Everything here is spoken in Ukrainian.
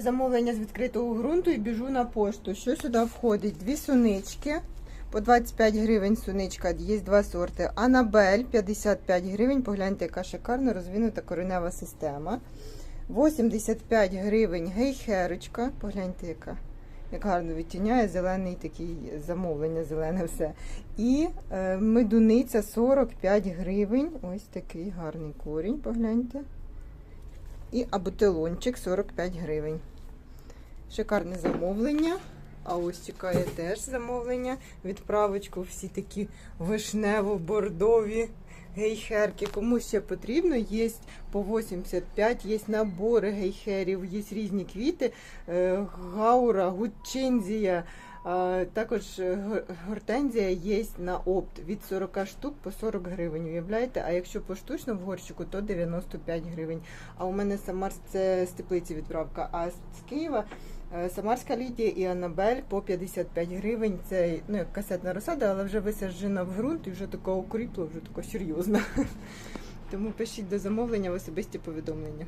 Замовлення з відкритого ґрунту і біжу на пошту. Що сюди входить? Дві сунички. По 25 гривень суничка, є два сорти. Анабель 55 гривень. Погляньте, яка шикарно розвинута коренева система. 85 гривень гейхерочка. Погляньте, яка. Як гарно відтіняє зелений такий замовлення, зелене все. І е, медуниця 45 гривень. Ось такий гарний корінь, погляньте. І абутилончик 45 гривень. Шикарне замовлення. А ось чекає теж замовлення. Відправочку всі такі вишнево-бордові гейхерки. Кому ще потрібно, є по 85, є набори гейхерів, є різні квіти, е, гаура, гудчинзія. Також е, гортензія є на опт від 40 штук по 40 гривень. Уявляєте? А якщо поштучно в горщику, то 95 гривень. А у мене Самар це з теплиці відправка. А з Києва е, Самарська Лідія і Анабель по 55 гривень. Це ну, як касетна розсада, але вже висаджена в ґрунт і вже такого укріпло, вже тако серйозно. Тому пишіть до замовлення в особисті повідомлення.